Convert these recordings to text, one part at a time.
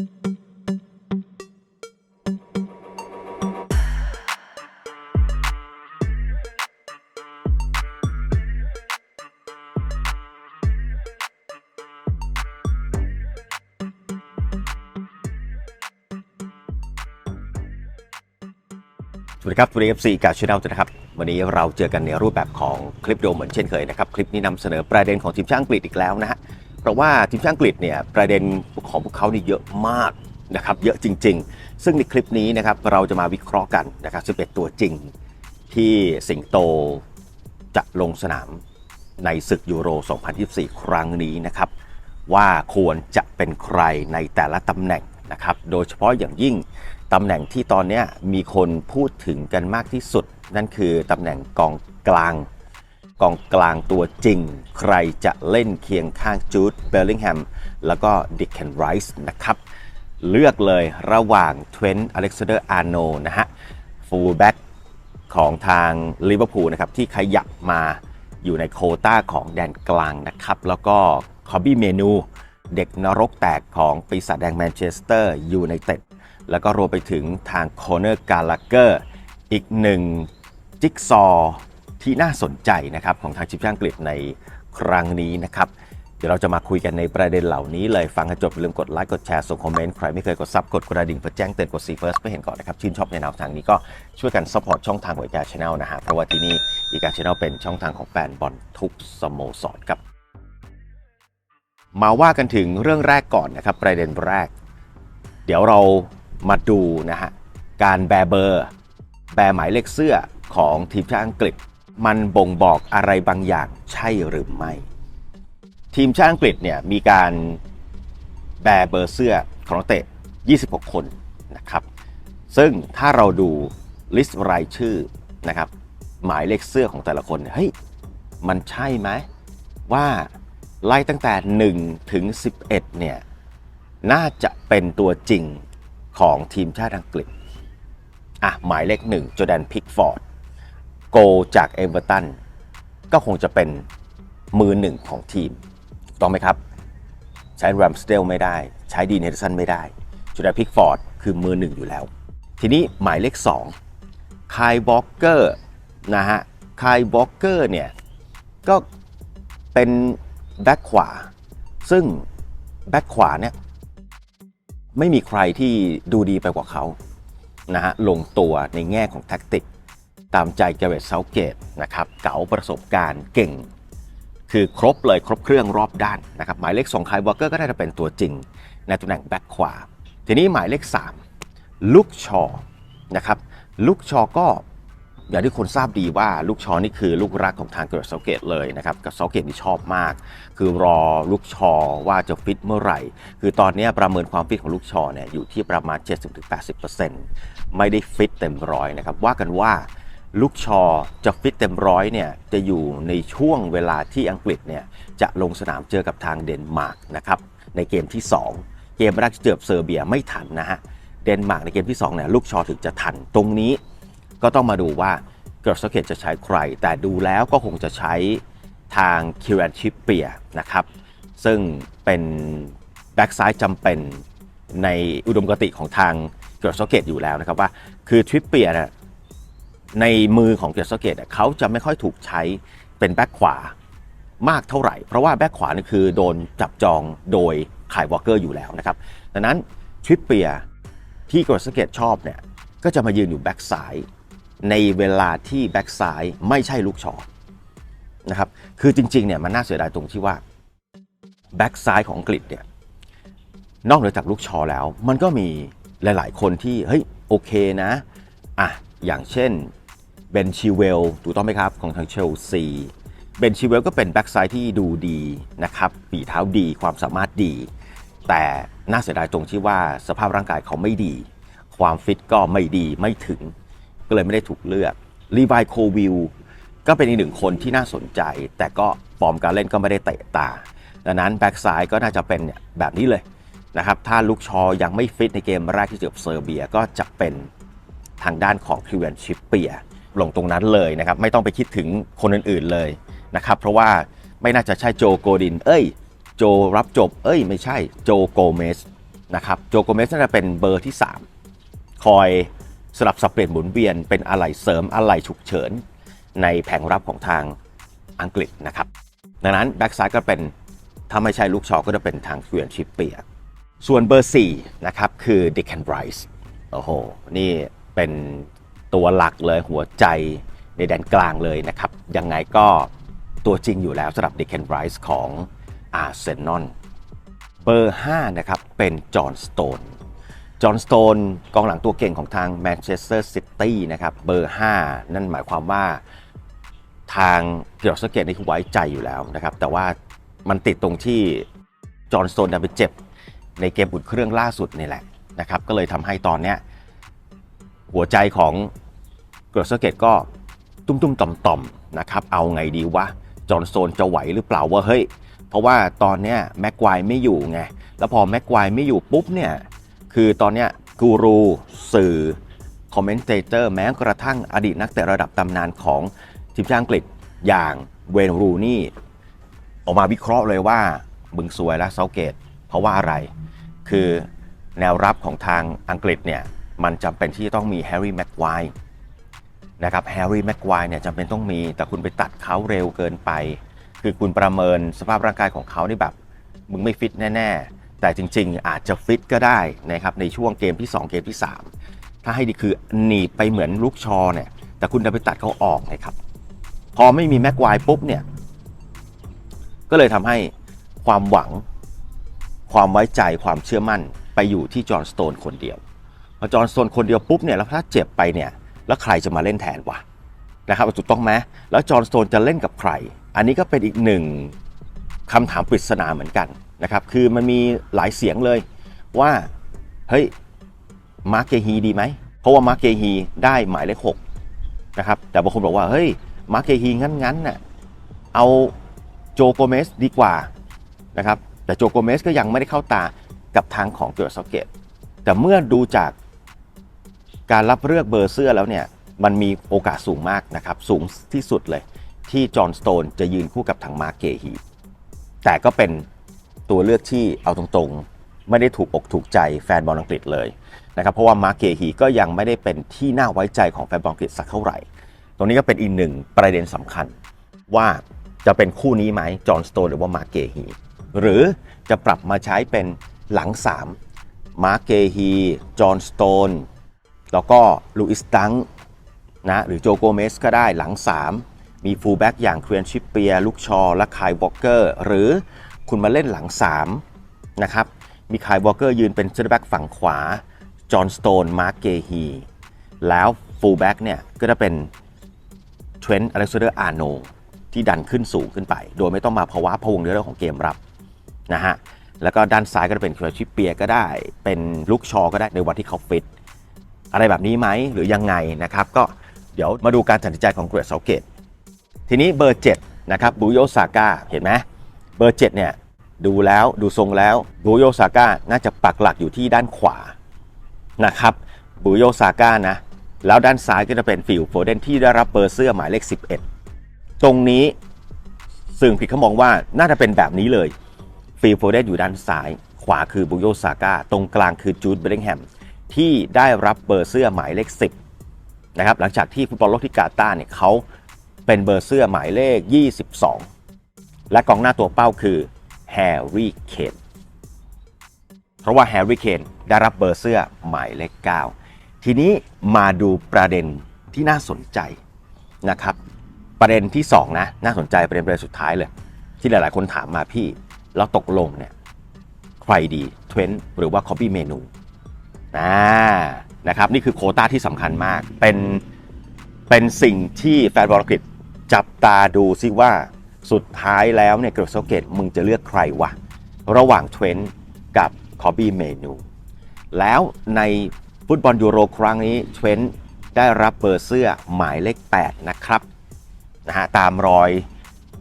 สวัสดีครับวันนี้ FC กาชแนลนะครับ วันนี้เราเจอกันในรูปแบบของคลิปวิดีโอเหมือนเช่นเคยนะครับ คลิปนี้นำเสนอประเด็นของทีมชาติอังกฤษอีกแล้วนะฮะ เพราะว่าทีมชาติอังกฤษเนี่ยประเด็นของพวกเขานี่เยอะมากนะครับเยอะจริง ๆ ซึ่งในคลิปนี้นะครับเราจะมาวิเคราะห์กันนะครับ11 ตัวจริงที่สิงโตจะลงสนามในศึกยูโร 2024 ครั้งนี้นะครับ ว่าควรจะเป็นใครในแต่ละตำแหน่งนะครับ โดยเฉพาะอย่างยิ่งตำแหน่งที่ตอนนี้มีคนพูดถึงกันมากที่สุด นั่นคือตำแหน่งกองกลาง กองกลางตัวจริง ใครจะเล่นเคียงข้างจูดเบลลิงแฮมแล้วก็ดิกเคนไรส์นะครับ เลือกเลยระหว่างเทรนต์อเล็กซานเดอร์อาร์โนนะฮะฟูลแบ็กของทางลิเวอร์พูลนะครับ ที่ขยับมาอยู่ในโคต้าของแดนกลางนะครับ แล้วก็คอบบี้เมนู เด็กนรกแตกของปีศาจแดงแมนเชสเตอร์ยูไนเต็ดแล้วก็รวมไปถึงทางโคเนอร์กาลาเกอร์อีกหนึ่งจิ๊กซอ ที่น่าสนใจนะครับของทางทีมชางกฤษในครั้งนี้นะครับ เดี๋ยวเราจะมาคุยกันในประเด็นเหล่านี้เลยฟังกันจบอย่าลืมกดไลค์กดแชร์ส่งคอมเมนต์ใครไม่เคยกดซับกดกระดิ่งเพื่อแจ้งเตือนกดซีเฟิร์สเพื่อเห็นก่อนนะครับชื่นชอบในแนวทางนี้ก็ช่วยกันซัพพอร์ตช่องทางของอีกาชาแนลนะฮะเพราะว่าที่นี่อีกาชาแนลเป็นช่องทางของแฟนบอลทุกสโมสรครับมาว่ากันถึงเรื่องแรกก่อนนะครับประเด็นแรก เดี๋ยวเรามาดูนะฮะการแบเบอร์ แบหมายเลขเสื้อของทีมชาติอังกฤษ มันบ่งบอกอะไรบางอย่างใช่หรือไม่ ทีมชาติอังกฤษเนี่ยมีการแบเบอร์เสื้อของนักเตะ 26 คนนะครับ ซึ่งถ้าเราดูลิสต์รายชื่อนะครับ หมายเลขเสื้อของแต่ละคนเฮ้ยมันใช่ไหมว่าไล่ตั้งแต่ 1 ถึง 11 เนี่ย น่าจะเป็นตัวจริงของทีมชาติอังกฤษ อะ หมายเลขหนึ่งจอแดนพิกฟอร์ด โกจากเอเวอร์ตันก็คงจะเป็นมือหนึ่งของทีม ต้องไหมครับ ใช้แรมสเตลไม่ได้ ใช้ดีนเฮดสันไม่ได้จอแดนพิกฟอร์ดคือมือหนึ่งอยู่แล้ว ทีนี้หมายเลข2คายวอลเกอร์นะฮะคายวอลเกอร์เนี่ย ก็เป็นแบ็คขวา ซึ่งแบ็คขวาเนี่ยไม่มีใครที่ดูดีไปกว่าเขานะฮะลงตัวในแง่ของแท็กติก ตามใจเกเรตเซาเกตนะครับเก๋าประสบการณ์เก่ง คือครบเลยครบเครื่องรอบด้านนะครับหมายเลข2คายวอลเกอร์ก็ได้จะเป็นตัวจริง ในตำแหน่งแบ็คขวา ทีนี้หมายเลข 3 ลูกชอนะครับลูกชอก็อย่างที่คนทราบดีว่าลูกชอนี่คือลูกรักของทางเกรดเซาเกตเลยนะครับกับเซาเกตนี่ชอบมาก คือรอลูกชอว่าจะฟิตเมื่อไหร่ คือตอนนี้ประเมินความฟิตของลูกชอเนี่ยอยู่ที่ประมาณ 70-80%ไม่ได้ฟิตเต็มร้อยนะครับว่ากันว่า ลูกชอจะฟิตเต็มร้อยเนี่ยจะอยู่ในช่วงเวลาที่อังกฤษเนี่ยจะลงสนามเจอกับทางเดนมาร์กนะครับในเกมที่ 2 เกมแรกเจอบเซอร์เบียไม่ทันนะฮะเดนมาร์กในเกมที่2เนี่ยลูกชอถึงจะทันตรงนี้ก็ต้องมาดูว่าเกิร์สเกตจะใช้ใคร แต่ดูแล้วก็คงจะใช้ทางคิวแอนชิปเปียนะครับซึ่งเป็นแบ็กซ้ายจำเป็นในอุดมคติของทางเกิร์สเกตอยู่แล้วนะครับว่าคือทริปเปียน่ะ ในมือของเกิร์สเกตเขาจะไม่ค่อยถูกใช้เป็นแบ็กขวามากเท่าไหร่ เพราะว่าแบ็กขวานี่คือโดนจับจองโดยไขายวอลเกอร์อยู่แล้วนะครับ ดังนั้นทริปเปียที่เกิร์สเกตชอบเนี่ยก็จะมายืนอยู่แบ็กซ้ายในเวลาที่แบ็กซ้ายไม่ใช่ลูกชอนะครับ คือจริงๆเนี่ยมันน่าเสียดายตรงที่ว่าแบ็กซ้ายของอังกฤษเนี่ยนอกเหนือจากลูกชอแล้ว มันก็มีหลาย ๆ คนที่เฮ้ยโอเคนะอะอย่างเช่น เบนชิเวลถูกต้องไหมครับ ของทางเชลซีเบนชิเวลก็เป็นแบ็กไซ้ายที่ดูดีนะครับปีเท้าดีความสามารถดี แต่น่าเสียดายตรงที่ว่าสภาพร่างกายเขาไม่ดี ความฟิตก็ไม่ดีไม่ถึง ก็เลยไม่ได้ถูกเลือกลีวายโควิลก็เป็นอีกหนึ่งคนที่น่าสนใจ แต่ก็ฟอร์มการเล่นก็ไม่ได้เตะตา ดังนั้นแบ็กซ้ายก็น่าจะเป็นเนี่ยแบบนี้เลยนะครับ ถ้าลูกชอยังไม่ฟิตในเกมแรกที่เจอกับเซอร์เบียก็จะเป็นทางด้านของคิวเอนชิปเปีย ลงตรงนั้นเลยนะครับ ไม่ต้องไปคิดถึงคนอื่นๆเลยนะครับ เพราะว่าไม่น่าจะใช่โจโกดิน เอ้ย โจรับจบ เอ้ย ไม่ใช่โจโกเมสนะครับ โจโกเมสน่าจะเป็นเบอร์ที่ 3 คอยสลับสับเปลี่ยนหมุนเวียนเป็นอะไหล่เสริมอะไหล่ฉุกเฉิน ในแผงรับของทางอังกฤษนะครับ ดังนั้นแบ็กซ้ายก็เป็นถ้าไม่ใช่ลูกชอก็จะเป็นทางเกวียนชิปเปียส่วนเบอร์4นะครับคือดิ c แคนไบรส์โอ้โห นี่เป็น ตัวหลักเลยหัวใจในแดนกลางเลยนะครับ ยังไงก็ตัวจริงอยู่แล้วสำหรับเดิ c แคนไรส์ของอาร์เซนอลเบอร์ 5 นะครับ เป็นจอห์นสโตนจอห์นสโตนกองหลังตัวเก่งของทางแมนเชสเตอร์ซิตี้นะครับเบอร์ 5 นั่นหมายความว่าทางเกียร์สเกตนี่คือไว้ใจอยู่แล้วนะครับ แต่ว่ามันติดตรงที่จอห์นสโตนดันไปเจ็บในเกมอุ่นเครื่องล่าสุดนี่แหละนะครับ ก็เลยทำให้ตอนเนี้ย หัวใจของเกียร์สเกตก็ตุ้มๆต่อมๆนะครับเอาไงดีวะจอห์นโตนจะไหวหรือเปล่าว่าเฮ้ย เพราะว่าตอนเนี้ยแม็กควายไม่อยู่ไง แล้วพอแม็กควายไม่อยู่ปุ๊บเนี่ยคือตอนเนี้ยกูรูสื่อคอมเมนเตเตอร์แม้กระทั่งอดีตนักเตะระดับตำนานของทีมชาติอังกฤษอย่างเวนรูนี่ออกมาวิเคราะห์เลยว่ามึงซวยแล้วเซาเกต เพราะว่าอะไร คือแนวรับของทางอังกฤษเนี่ย มันจำเป็นที่จะต้องมีแฮร์รี่แม็กควายนะครับแฮร์รี่แม็กควายเนี่ยจำเป็นต้องมี แต่คุณไปตัดเขาเร็วเกินไป คือคุณประเมินสภาพร่างกายของเขานี่แบบ มึงไม่ฟิตแน่ ๆ แต่จริง ๆ อาจจะฟิตก็ได้นะครับในช่วงเกมที่ 2 เกมที่ 3 ถ้าให้ดีคือหนีไปเหมือนลูกชอเนี่ยแต่คุณจะไปตัดเขาออกนะครับพอไม่มีแม็กควายปุ๊บเนี่ยก็เลยทำให้ความหวังความไว้ใจความเชื่อมั่นไปอยู่ที่จอห์นสโตนคนเดียว พอจอห์นโตนคนเดียวปุ๊บเนี่ยแล้วถ้าเจ็บไปเนี่ยแล้วใครจะมาเล่นแทนวะนะครับถูกต้องไหมแล้วจอห์นโตนจะเล่นกับใคร อันนี้ก็เป็นอีกหนึ่งคำถามปริศนาเหมือนกันนะครับคือมันมีหลายเสียงเลยว่าเฮ้ยมาร์เกฮีดีไหมเพราะว่ามาร์เกฮีได้หมายเลขหกนะครับแต่บางคนบอกว่าเฮ้ยมาร์เกฮีงั้นๆน่ะเอาโจโกเมสดีกว่านะครับแต่โจโกเมสก็ยังไม่ได้เข้าตากับทางของเกิร์สเกตแต่เมื่อดูจาก การรับเลือกเบอร์เสื้อแล้วเนี่ยมันมีโอกาสสูงมากนะครับ สูงที่สุดเลย ที่จอห์นสโตนจะยืนคู่กับทางมาร์เกฮีแต่ก็เป็นตัวเลือกที่เอาตรงๆ ไม่ได้ถูกอกถูกใจแฟนบอลอังกฤษเลยนะครับเพราะว่ามาร์เกฮีก็ยังไม่ได้เป็นที่น่าไว้ใจของแฟนบอลอังกฤษสักเท่าไหร่ ตรงนี้ก็เป็นอีกหนึ่งประเด็นสำคัญ ว่าจะเป็นคู่นี้ไหมจอห์นสโตนหรือว่ามาร์เกฮีหรือจะปรับมาใช้เป็นหลัง 3 มาร์เกฮีจอห์นสโตน แล้วก็ลูอิสตังนะหรือโจโกเมสก็ได้หลัง 3 มีฟูลแบ็กอย่างเครียนชิปเปียลูกชอ และคายวอลเกอร์ หรือคุณมาเล่นหลัง 3 นะครับ มีคายวอลเกอร์ยืนเป็นเซนเตอร์แบ็กฝั่งขวา จอห์นสโตน มาร์กเกฮี แล้วฟูลแบ็กเนี่ย ก็จะเป็นเทรนต์อเล็กซานเดอร์อาร์โนที่ดันขึ้นสูงขึ้นไป โดยไม่ต้องมาภาวะพวงในเรื่องของเกมรับนะฮะแล้วก็ด้านซ้ายก็จะเป็นเครียนชิปเปียก็ได้เป็นลูกชอก็ได้ในวันที่เขาฟิต อะไรแบบนี้ไหมหรือยังไงนะครับ ก็เดี๋ยวมาดูการตัดสินใจของเกรดเซาเกตทีนี้เบอร์7นะครับบูโยซาก้าเห็นไหมเบอร์7เนี่ยดูแล้วดูทรงแล้วบูโยซาก้าน่าจะปักหลักอยู่ที่ด้านขวานะครับบูโยซาก้านะแล้วด้านซ้ายก็จะเป็นฟิลโฟเดนที่ได้รับเบอร์เสื้อหมายเลข 11 ตรงนี้ซึ่งผิดเขามองว่าน่าจะเป็นแบบนี้เลยฟิลโฟเดนอยู่ด้านซ้าย ขวาคือบูโยซาก้าตรงกลางคือจูดเบลลิงแฮม ที่ได้รับเบอร์เสื้อหมายเลข 10นะครับหลังจากที่ฟุตบอลโลกที่กาตาร์เนี่ยเขาเป็นเบอร์เสื้อหมายเลข 22 และกองหน้าตัวเป้าคือแฮร์รี่เคนเพราะว่าแฮร์รี่เคนได้รับเบอร์เสื้อหมายเลข 9 ทีนี้มาดูประเด็นที่น่าสนใจนะครับ ประเด็นที่ 2 นะ น่าสนใจประเด็นประเด็นสุดท้ายเลย ที่หลาย ๆ คนถามมาพี่ แล้วตกลงเนี่ยใครดีเทรนต์หรือว่าคอ b บี้เมนู อ่านะครับนี่คือโคต้าที่สำคัญมาก เป็นเป็นสิ่งที่แฟนบอลอังกฤษจับตาดูซิว่าสุดท้ายแล้วเนี่ยเกร์ลโซเกตมึงจะเลือกใครวะ ระหว่างเทรนต์กับคอบี้เมนู แล้วในฟุตบอลยูโรครั้งนี้เทรนต์ได้รับเบอร์เสื้อหมายเลข 8 นะครับนะฮะตามรอย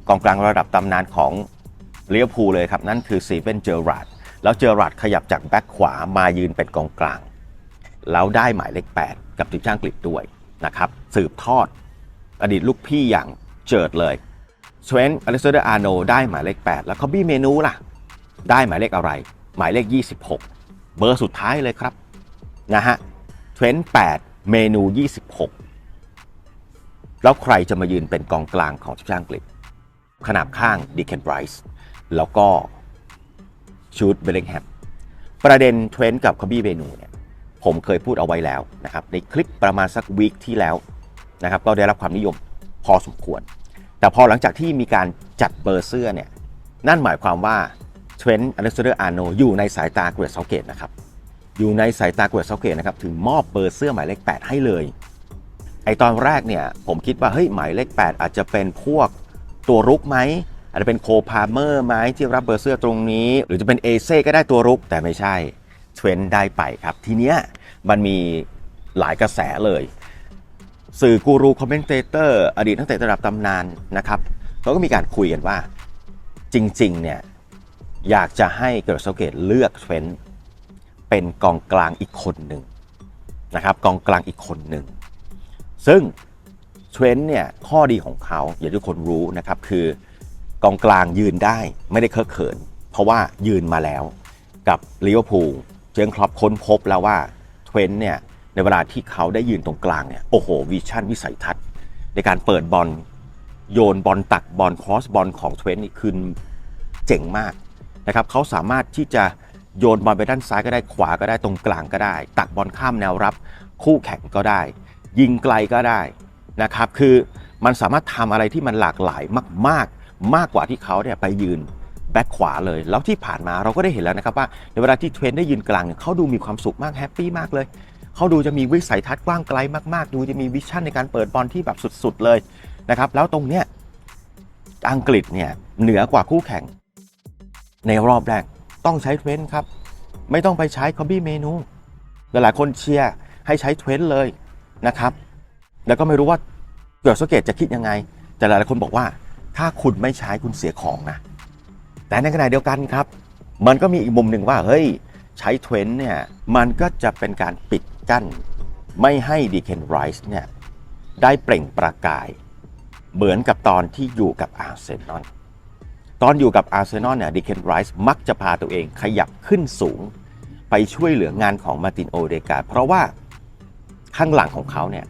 กองกลางระดับตำนานของเลียวพูเลยครับ นั่นคือซีเวนเจอร์ราด แล้วเจอราร์ดขยับจากแบ็คขวามายืนเป็นกองกลาง แล้วได้หมายเลข 8 กับทีมชาติอังกฤษด้วยนะครับสืบทอดอดีตลูกพี่อย่างเจิดเลยเทรนอเล็กซานเดอร์อาร์โนได้หมายเลข 8 แล้วคอบบี้เมนูล่ะ ได้หมายเลขอะไร หมายเลข 26 เบอร์สุดท้ายเลยครับนะฮะเทรนด์8เมนู 26 แล้วใครจะมายืนเป็นกองกลางของทีมชาติอังกฤษขนาบข้างดิเคนไบรส์แล้วก็ ชูดเบลลิงแฮมประเด็นเทรนด์กับคอบี้เมนูเนี่ยผมเคยพูดเอาไว้แล้วนะครับในคลิปประมาณสักวีคที่แล้วนะครับก็ได้รับความนิยมพอสมควร แต่พอหลังจากที่มีการจัดเบอร์เสื้อเนี่ยนั่นหมายความว่าเทรนด์อเล็กซานเดอร์อาร์โนอยู่ในสายตาเกรดเซาเกตนะครับอยู่ในสายตาเกรดเซาเกตนะครับถึงมอบเบอร์เสื้อหมายเลข 8 ให้เลยไอตอนแรกเนี่ยผมคิดว่าเฮ้ยหมายเลข 8 อาจจะเป็นพวกตัวรุกไหม อาจจะเป็นโคพาเมอร์ไหมที่รับเบอร์เสื้อตรงนี้ หรือจะเป็นเอเซ่ก็ได้ตัวรุก แต่ไม่ใช่เทรนด์ได้ไปครับ ทีเนี้ยมันมีหลายกระแสเลย สื่อกูรูคอมเมนเตอร์อดีตนักเตะระดับตำนานนะครับเขาก็มีการคุยกันว่าจริงๆเนี่ยอยากจะให้เกิดสเกตเลือกเทรนด์เป็นกองกลางอีกคนหนึ่งนะครับกองกลางอีกคนหนึ่ง ซึ่งเทรนด์เนี่ยข้อดีของเขาอย่างที่คนรู้นะครับคือ กองกลางยืนได้ไม่ได้เคอะเขิน เพราะว่ายืนมาแล้วกับลิเวอร์พูลเจอร์เกนครอปค้นพบแล้วว่าเทรนด์เนี่ยในเวลาที่เขาได้ยืนตรงกลางเนี่ยโอ้โหวิชั่นวิสัยทัศน์ ในการเปิดบอลโยนบอลตักบอลครอสบอลของเทรนด์นี่คือเจ๋งมากนะครับเขาสามารถที่จะโยนบอลไปด้านซ้ายก็ได้ขวาก็ได้ตรงกลางก็ได้ ตักบอลข้ามแนวรับ คู่แข่งก็ได้ ยิงไกลก็ได้นะครับคือมันสามารถทำอะไรที่มันหลากหลายมาก ๆ มากกว่าที่เขาเนี่ยไปยืนแบ็คขวาเลย แล้วที่ผ่านมาเราก็ได้เห็นแล้วนะครับว่าในเวลาที่เทรนด์ได้ยืนกลางเนี่ยเขาดูมีความสุขมากแฮปปี้มากเลยเขาดูจะมีวิสัยทัศน์กว้างไกลมากๆ ดูจะมีวิชั่นในการเปิดบอลที่แบบสุดๆเลยนะครับแล้วตรงเนี้ยอังกฤษเนี่ยเหนือกว่าคู่แข่ง ในรอบแรกต้องใช้เทรนด์ครับ ไม่ต้องไปใช้คอบี้เมนู หลายๆคนเชียร์ให้ใช้เทรนด์เลยนะครับ แล้วก็ไม่รู้ว่าเกิดสเกตจะคิดยังไง แต่หลายๆคนบอกว่า ถ้าคุณไม่ใช้คุณเสียของนะ แต่ในขณะเดียวกันครับ มันก็มีอีกมุมหนึ่งว่าเฮ้ยใช้เทรนด์เนี่ยมันก็จะเป็นการปิดกั้น ไม่ให้ดีเคนไรส์เนี่ยได้เปล่งประกาย เหมือนกับตอนที่อยู่กับอาร์เซนอลตอนอยู่กับอาร์เซนอลเนี่ยดีเคนไรส์มักจะพาตัวเองขยับขึ้นสูง ไปช่วยเหลืองานของมาตินโอเดกาเพราะว่าข้างหลังของเขาเนี่ย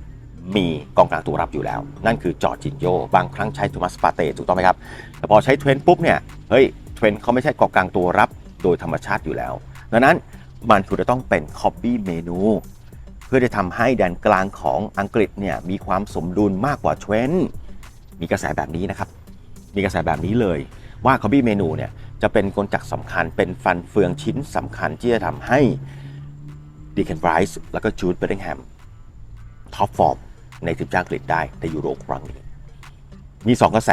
มีกองกลางตัวรับอยู่แล้ว นั่นคือจอร์จินโยบางครั้งใช้โทมัสปาเต้ถูกต้องไหมครับ แต่พอใช้เทรนด์ปุ๊บเนี่ยเฮ้ยเทรนด์เขาไม่ใช่กองกลางตัวรับโดยธรรมชาติอยู่แล้ว ดังนั้นมันควรจะต้องเป็นคอ p ปี้เมนูเพื่อจะทำให้แดนกลางของอังกฤษเนี่ยมีความสมดุลมากกว่าเทรนด์มีกระแสแบบนี้นะครับ มีกระแสแบบนี้เลยว่าคอ p ปี้เมนูเนี่ยจะเป็นกลจักรสำคัญเป็นฟันเฟืองชิ้นสำคัญที่จะทำให้ดีเคนไบรส์แล้วก็จูดเบลลิงแฮมท็อปฟอร์ม ในทีมชาติอังกฤษได้ในยูโรครั้งนี้ มี 2 กระแส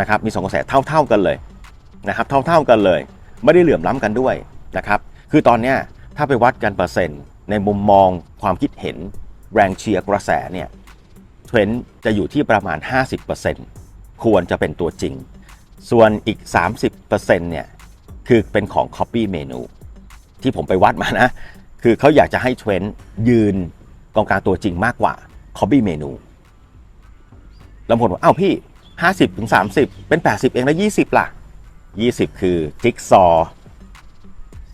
นะครับมี 2 กระแสเท่า ๆกันเลยนะครับเท่าๆกันเลย ไม่ได้เหลื่อมล้ำกันด้วยนะครับคือตอนนี้ถ้าไปวัดกันเปอร์เซ็นต์ ในมุมมองความคิดเห็นแรงเชียร์กระแสเนี่ยเทรนด์จะอยู่ที่ประมาณ 50%ควรจะเป็นตัวจริง ส่วนอีก 30%เนี่ยคือเป็นของ Copy เมนูที่ผมไปวัดมานะ คือเขาอยากจะให้เทรนด์ยืนกองกลางตัวจริงมากกว่า Copy เมนูล้วผมบอกอ้าวพี่50ถึง30เป็น80เองแล้ว20ล่ะ20คือจิ๊กซอว์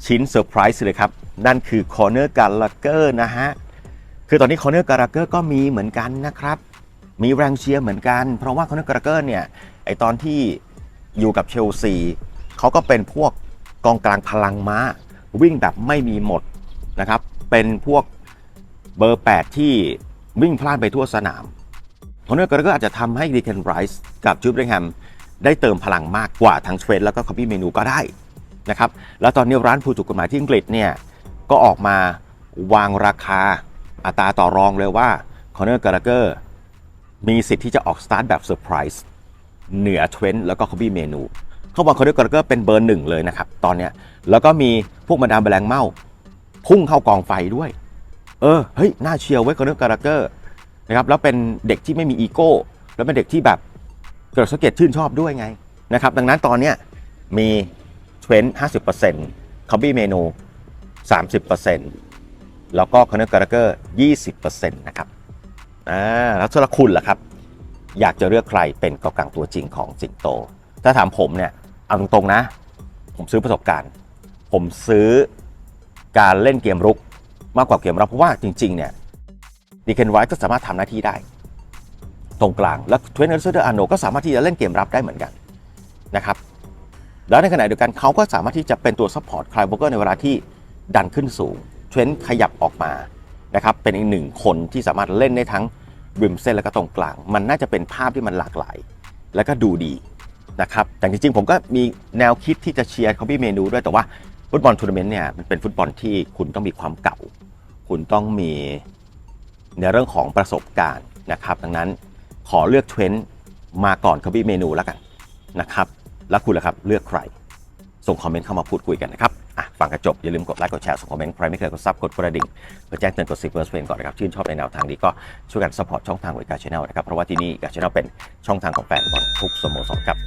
ชิ้นเซอร์ไพรส์เลยครับ นั่นคือคอร์เนอร์การ์ลเกอร์นะฮะ คือตอนนี้คอร์เนอร์การ์ลเกอร์ก็มีเหมือนกันนะครับ มีแรงเชียร์เหมือนกัน เพราะว่าคอร์เนอร์การ์ลเกอร์เนี่ย ไอตอนที่อยู่กับเชลซีเขาก็เป็นพวกกองกลางพลังม้า วิ่งแบบไม่มีหมดนะครับ เป็นพวกเบอร์ 8 ที่ วิ่งพลานไปทั่วสนามคอนเนอร์ก็อาจจะทำให้ดีเคนไรส์กับจูบเบงแฮมได้เติมพลังมากกว่าทั้งเทรนแล้วก็คอ p ปี้เมนูก็ได้นะครับแล้วตอนนี้ร้านผู้ถูกกฎหมายที่อังกฤษเนี่ยก็ออกมาวางราคาอัตราต่อรองเลยว่าคอนเนอร์ก l เกอร์มีสิทธิ์ที่จะออกสตาร์ทแบบเซอร์ไพรส์เหนือเทรนแล้วก็คอ p ปี้เมนู เขาบอกคอนเนอร์ก l เกอร์เป็นเบอร์หนึ่งเลยนะครับ ตอนนี้แล้วก็มีพวกมาดามแบลงเมาพุ่งเข้ากองไฟด้วย เออเฮ้ยน่าเชียร์ไว้คอนเนอร์เกอร์นะครับแล้วเป็นเด็กที่ไม่มีอีโก้แล้วเป็นเด็กที่แบบเกิดสเก็ตชื่นชอบด้วยไงนะครับดังนั้นตอนเนี้ยมีเทรนด์50%คอมบี้เมนู30%แล้วก็คอนเนอร์การ์เกอร์20%นะครับอ่าแล้วสำหรับคุณล่ะครับ อยากจะเลือกใครเป็นกองกลางตัวจริงของสิงโต ถ้าถามผมเนี่ยเอาตรงๆนะ ผมซื้อประสบการณ์ ผมซื้อการเล่นเกมรุก มากกว่าเกมรับเพราะว่าจริง ๆ เนี่ยดีเคนไรท์ก็สามารถทำหน้าที่ได้ ตรงกลาง และเทรนเนอร์เซอร์อาโนก็สามารถที่จะเล่นเกมรับได้เหมือนกันนะครับแล้วในขณะเดียวกันเขาก็สามารถที่จะเป็นตัวซัพพอร์ตคลายโบเกอร์ในเวลาที่ดันขึ้นสูงเทรนขยับออกมานะครับเป็นอีกหนึ่งคนที่สามารถเล่นได้ทั้งริมเส้นและก็ตรงกลาง มันน่าจะเป็นภาพที่มันหลากหลาย แล้วก็ดูดีนะครับแต่จริงๆ ผมก็มีแนวคิดที่จะเชียร์เขาพี่เมนูด้วยแต่ว่า ฟุตบอลทัวร์นาเมนต์เนี่ยมันเป็นฟุตบอลที่คุณต้องมีความเก่า คุณต้องมีในเรื่องของประสบการณ์นะครับ ดังนั้นขอเลือกเทรนด์มาก่อนคบี้เมนูแล้วกันนะครับ แล้วคุณล่ะครับเลือกใคร ส่งคอมเมนต์เข้ามาพูดคุยกันนะครับอะฟังกันจบอย่าลืมกดไลค์กดแชร์ส่งคอมเมนต์ใครไม่เคยกดซับกดกระดิ่งเพื่อแจ้งเตือนกดสิบเปอร์เซ็นต์ก่อนนะครับชื่นชอบในแนวทางนี้ก็ช่วยกันสปอร์ตช่องทางของอีกาชแนลนะครับเพราะว่าที่นี่อีกาชแนลเป็นช่องทางของแฟนบอลทุกสโมสรครับ